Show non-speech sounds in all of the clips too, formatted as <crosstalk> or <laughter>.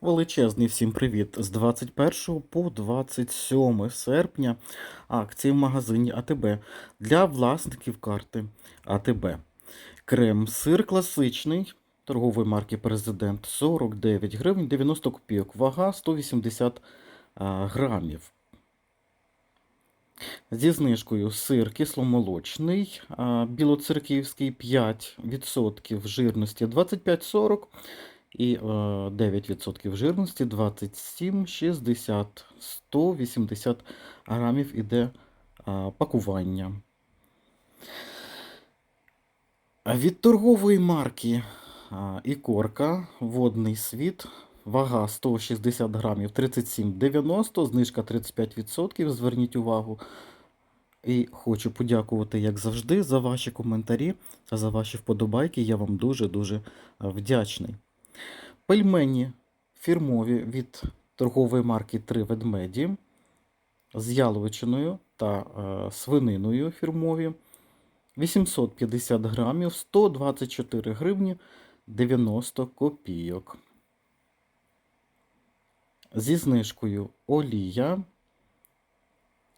Величезний всім привіт! З 21 по 27 серпня акції в магазині АТБ для власників карти АТБ. Крем сир класичний торгової марки Президент 49 гривень 90 копійок. Вага 180 грамів. Зі знижкою сир кисломолочний, білоцерківський 5% жирності 25,40 і е, 9% жирності 27,60 180 грамів іде пакування. Від торгової марки Ікорка Водний світ. Вага 160 грамів 37,90, знижка 35%. Зверніть увагу. І хочу подякувати, як завжди, за ваші коментарі та за ваші вподобайки. Я вам дуже-дуже е, вдячний. Пельмені фірмові від торгової марки Три ведмеді з яловичиною та е, свининою фірмові. 850 грамів, 124 гривні 90 копійок. Зі знижкою олія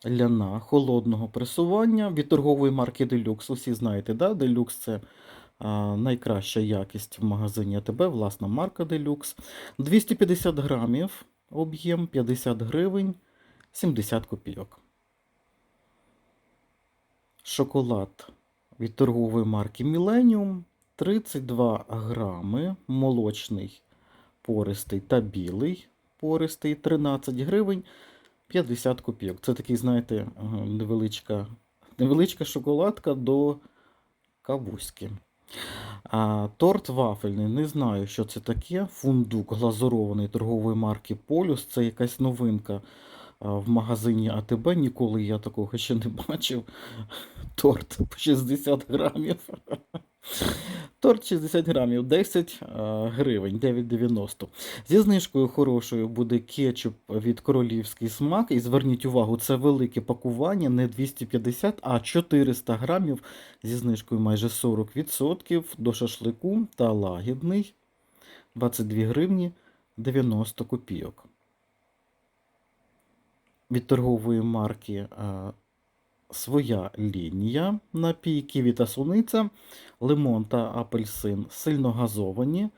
ляна холодного пресування від торгової марки Deluxe. Усі знаєте, да? Deluxe це найкраща якість в магазині АТБ, власна марка Deluxe. 250 грамів, об'єм 50 гривень, 70 копійок. Шоколад від торгової марки Millennium 32 грами, молочний пористий та білий пористий 13 гривень 50 копійок. Це такий, знаєте, невеличка, невеличка шоколадка до кавуськи. А, торт вафельний, не знаю, що це таке. Фундук глазурований торгової марки Полюс. Це якась новинка в магазині АТБ. Ніколи я такого ще не <laughs> бачив. Торт по 60 грамів. Торт 60 грамів, 10 гривень, 9,90. Зі знижкою хорошою буде кетчуп від королівський смак. І зверніть увагу, це велике пакування, не 250, а 400 грамів зі знижкою майже 40% до шашлику та лагідний 22 гривні 90 копійок. Від торгової марки а, своя лінія напій ківі та суниця, лимон та апельсин сильно газовані,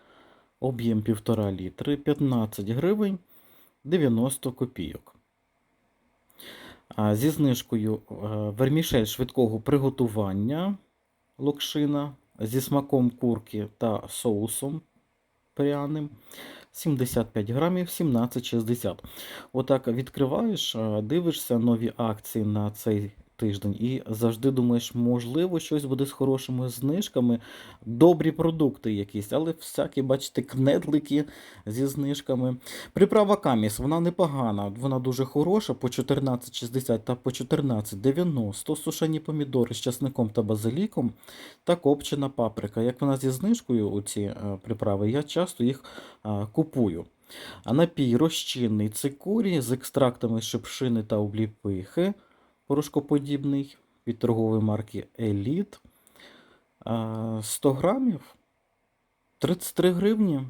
об'єм 1,5 літри, 15 гривень 90 копійок. Зі знижкою е, вермішель швидкого приготування локшина зі смаком курки та соусом пряним 75 грамів 17,60. Отак відкриваєш, дивишся нові акції на цей тиждень і завжди думаєш, можливо, щось буде з хорошими знижками, добрі продукти якісь, але всякі, бачите, кнедлики зі знижками. Приправа каміс, вона непогана, вона дуже хороша, по 14,60 та по 14,90. Сушені помідори з часником та базиліком та копчена паприка. Як вона зі знижкою, ці е, приправи, я часто їх е, купую. А напій розчинний цикорій з екстрактами шипшини та обліпихи порошкоподібний від торгової марки Еліт. 100 грамів 33 гривні.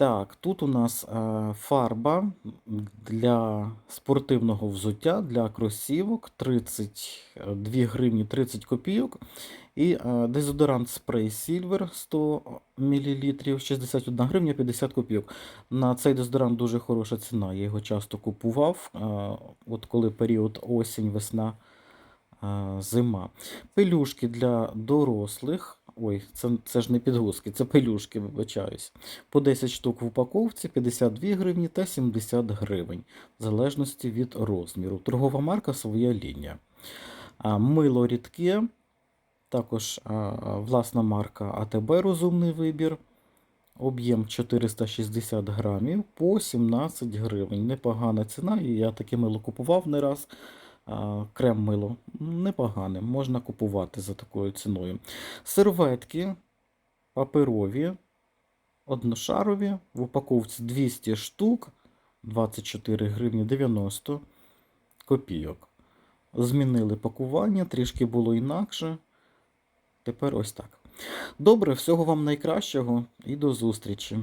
Так, тут у нас е, фарба для спортивного взуття, для кросівок 32 гривні 30 копійок. І е, дезодорант спрей Silver 100 мл 61 гривня 50 копійок. На цей дезодорант дуже хороша ціна. Я його часто купував. Е, от коли період осінь, весна, е, зима. Пелюшки для дорослих. Ой, це, це ж не підгузки, це пелюшки, вибачаюсь. По 10 штук в упаковці, 52 гривні та 70 гривень, в залежності від розміру. Торгова марка своя лінія. А, мило рідке, також а, власна марка АТБ розумний вибір. Об'єм 460 грамів по 17 гривень. Непогана ціна, і я таке мило купував не раз. Крем мило непогане, можна купувати за такою ціною. Серветки паперові, одношарові, в упаковці 200 штук, 24 гривні 90 копійок. Змінили пакування, трішки було інакше. Тепер ось так. Добре, всього вам найкращого і до зустрічі.